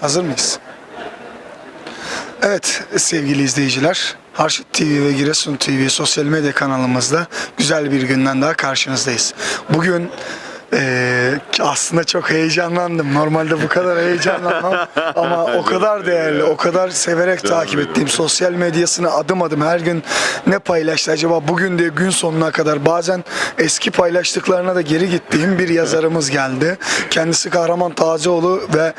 Hazır mıyız? Evet sevgili izleyiciler. Harşit TV ve Giresun TV sosyal medya kanalımızda güzel bir günden daha karşınızdayız. Bugün eee, aslında çok heyecanlandım. Normalde bu kadar heyecanlanmam ama o kadar değerli, o kadar severek takip ettiğim sosyal medyasını adım adım her gün ne paylaştı acaba bugün diye gün sonuna kadar bazen eski paylaştıklarına da geri gittiğim bir yazarımız geldi. Kendisi Kahraman Tazeoğlu ve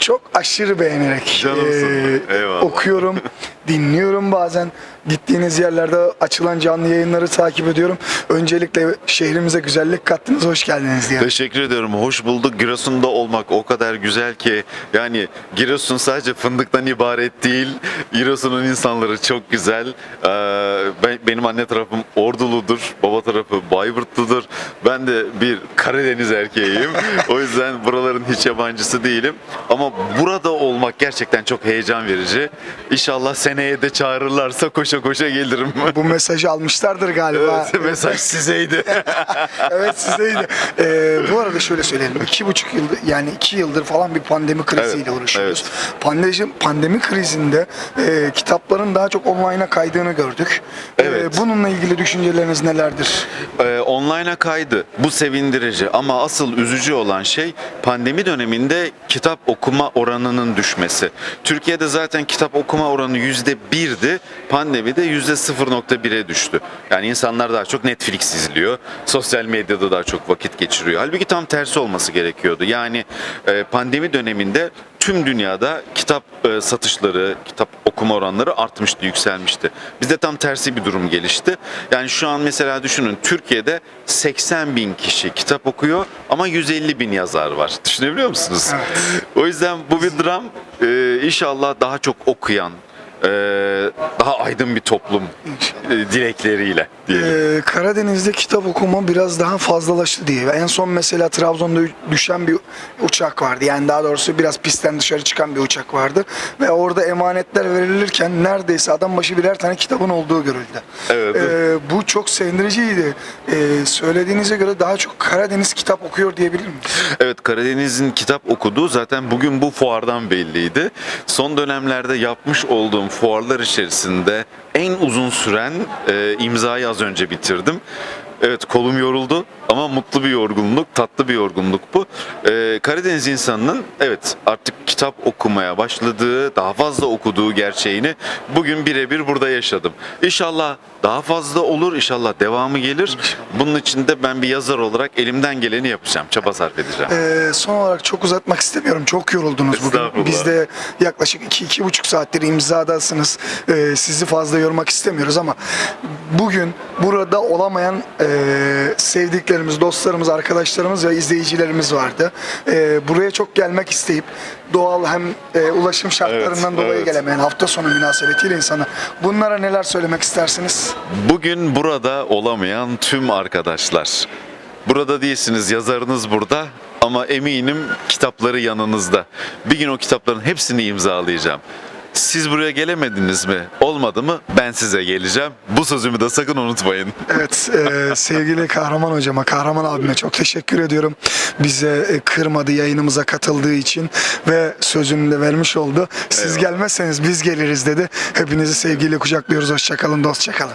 çok aşırı beğenerek Canımsın. Eyvallah. okuyorum, dinliyorum bazen. Gittiğiniz yerlerde açılan canlı yayınları takip ediyorum. Öncelikle şehrimize güzellik kattınız, hoş geldiniz diye. Teşekkür ediyorum. Hoş bulduk. Giresun'da olmak o kadar güzel ki. Yani Giresun sadece fındıktan ibaret değil. Giresun'un insanları çok güzel. Ee, ben, benim anne tarafım Orduludur. Baba tarafı Bayburtludur. Ben de bir Karadeniz erkeğiyim. o yüzden buraların hiç yabancısı değilim. Ama burada olmak gerçekten çok heyecan verici. İnşallah seneye de çağırırlarsa koşa koşa gelirim. Bu mesajı almışlardır galiba. Evet, mesaj sizeydi. evet sizeydi. Ee, bu arada şöyle söyleyelim. iki buçuk yıldır yani iki yıldır falan bir pandemi kriziyle Evet, uğraşıyoruz. Pandemi, pandemi krizinde e, kitapların daha çok online'a kaydığını gördük. Ee, Evet. bununla ilgili düşünceleriniz nelerdir? Ee, online'a kaydı. Bu sevindirici ama asıl üzücü olan şey pandemi döneminde kitap okuma oranının düşmesi. Türkiye'de zaten kitap okuma oranı yüzde birdi. Pandemide yüzde 0.1'e düştü. Yani insanlar daha çok Netflix izliyor. Sosyal medyada daha çok vakit geçiriyor. Halbuki tam tersi olması gerekiyordu. Yani e, pandemi döneminde tüm dünyada kitap e, satışları, kitap okuma oranları artmıştı, yükselmişti. Bizde tam tersi bir durum gelişti. Yani şu an mesela düşünün Türkiye'de 80 bin kişi kitap okuyor ama 150 bin yazar var. Düşünebiliyor musunuz? O yüzden bu bir dram. E, inşallah daha çok okuyan, e, daha aydın bir toplum e, dilekleriyle diyelim. Ee, Karadeniz'de kitap okuma biraz daha fazlalaştı diye. En son mesela Trabzon'da düşen bir uçak vardı. Yani daha doğrusu biraz pistten dışarı çıkan bir uçak vardı. Ve orada emanetler verilirken neredeyse adam başı birer tane kitabın olduğu görüldü. Evet. Ee, bu çok sevindiriciydi. Ee, söylediğinize göre daha çok Karadeniz kitap okuyor diyebilir miyiz? Evet Karadeniz'in kitap okuduğu zaten bugün bu fuardan belliydi. Son dönemlerde yapmış olduğum fuarlar içerisinde en uzun süren e, imzayı az önce bitirdim. Evet kolum yoruldu ama mutlu bir yorgunluk, tatlı bir yorgunluk bu. E, Karadeniz insanının evet artık kitap okumaya başladığı, daha fazla okuduğu gerçeğini bugün birebir burada yaşadım. İnşallah daha fazla olur, inşallah devamı gelir. Bunun için de ben bir yazar olarak elimden geleni yapacağım, çaba sarf edeceğim. Ee, son olarak çok uzatmak istemiyorum. Çok yoruldunuz bugün. Biz de yaklaşık 2-2,5 saattir imzadasınız. Ee, sizi fazla yormak istemiyoruz ama bugün burada olamayan e, sevdiklerimiz, dostlarımız, arkadaşlarımız ve izleyicilerimiz vardı. Ee, buraya çok gelmek isteyip doğal hem e, ulaşım şartlarından Evet, dolayı evet. gelemeyen hafta sonu münasebetiyle insana bunlara neler söylemek istersiniz? Bugün burada olamayan tüm arkadaşlar. Burada değilsiniz, yazarınız burada ama eminim kitapları yanınızda. Bir gün o kitapların hepsini imzalayacağım. Siz buraya gelemediniz mi? Olmadı mı? Ben size geleceğim. Bu sözümü de sakın unutmayın. Evet e, sevgili Kahraman hocama, Kahraman abime çok teşekkür ediyorum. Bize e, kırmadı yayınımıza katıldığı için ve sözünü de vermiş oldu. Siz Eyvallah. gelmezseniz biz geliriz dedi. Hepinizi sevgiyle kucaklıyoruz. Hoşçakalın, dostçakalın.